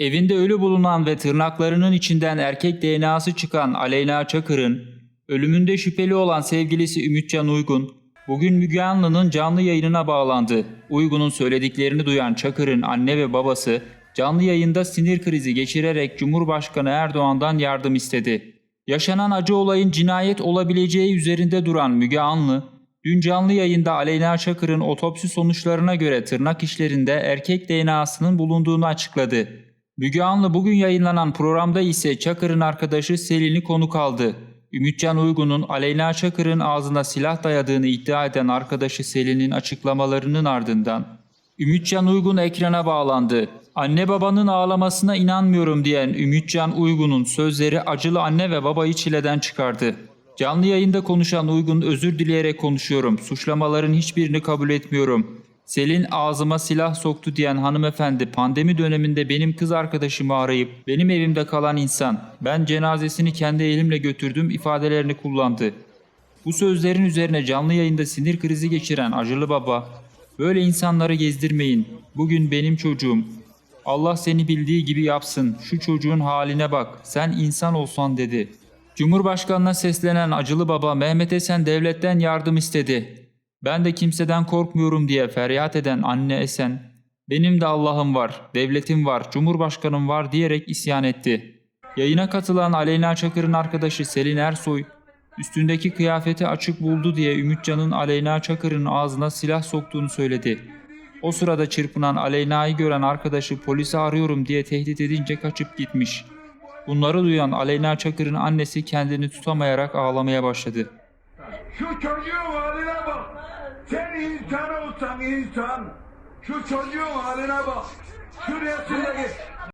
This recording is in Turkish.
Evinde ölü bulunan ve tırnaklarının içinden erkek DNA'sı çıkan Aleyna Çakır'ın, ölümünde şüpheli olan sevgilisi Ümitcan Uygun, bugün Müge Anlı'nın canlı yayınına bağlandı. Uygun'un söylediklerini duyan Çakır'ın anne ve babası, canlı yayında sinir krizi geçirerek Cumhurbaşkanı Erdoğan'dan yardım istedi. Yaşanan acı olayın cinayet olabileceği üzerinde duran Müge Anlı, dün canlı yayında Aleyna Çakır'ın otopsi sonuçlarına göre tırnak işlerinde erkek DNA'sının bulunduğunu açıkladı. Müge Anlı bugün yayınlanan programda ise Çakır'ın arkadaşı Selin'i konuk aldı. Ümitcan Uygun'un Aleyna Çakır'ın ağzına silah dayadığını iddia eden arkadaşı Selin'in açıklamalarının ardından Ümitcan Uygun ekrana bağlandı. Anne babanın ağlamasına inanmıyorum diyen Ümitcan Uygun'un sözleri acılı anne ve babayı çileden çıkardı. Canlı yayında konuşan Uygun özür dileyerek konuşuyorum. Suçlamaların hiçbirini kabul etmiyorum. Selin ağzıma silah soktu diyen hanımefendi pandemi döneminde benim kız arkadaşımı arayıp benim evimde kalan insan. Ben cenazesini kendi elimle götürdüm ifadelerini kullandı. Bu sözlerin üzerine canlı yayında sinir krizi geçiren acılı baba, böyle insanları gezdirmeyin. Bugün benim çocuğum. Allah seni bildiği gibi yapsın. Şu çocuğun haline bak. Sen insan olsan dedi. Cumhurbaşkanına seslenen acılı baba Mehmet Esen devletten yardım istedi. Ben de kimseden korkmuyorum diye feryat eden anne Esen, benim de Allah'ım var, devletim var, cumhurbaşkanım var diyerek isyan etti. Yayına katılan Aleyna Çakır'ın arkadaşı Selin Ersoy, üstündeki kıyafeti açık buldu diye Ümitcan'ın Aleyna Çakır'ın ağzına silah soktuğunu söyledi. O sırada çırpınan Aleyna'yı gören arkadaşı polisi arıyorum diye tehdit edince kaçıp gitmiş. Bunları duyan Aleyna Çakır'ın annesi kendini tutamayarak ağlamaya başladı. Şu çocuğun haline bak. İnsan olsan insan. Şu çocuğun haline bak. Şu resimdeki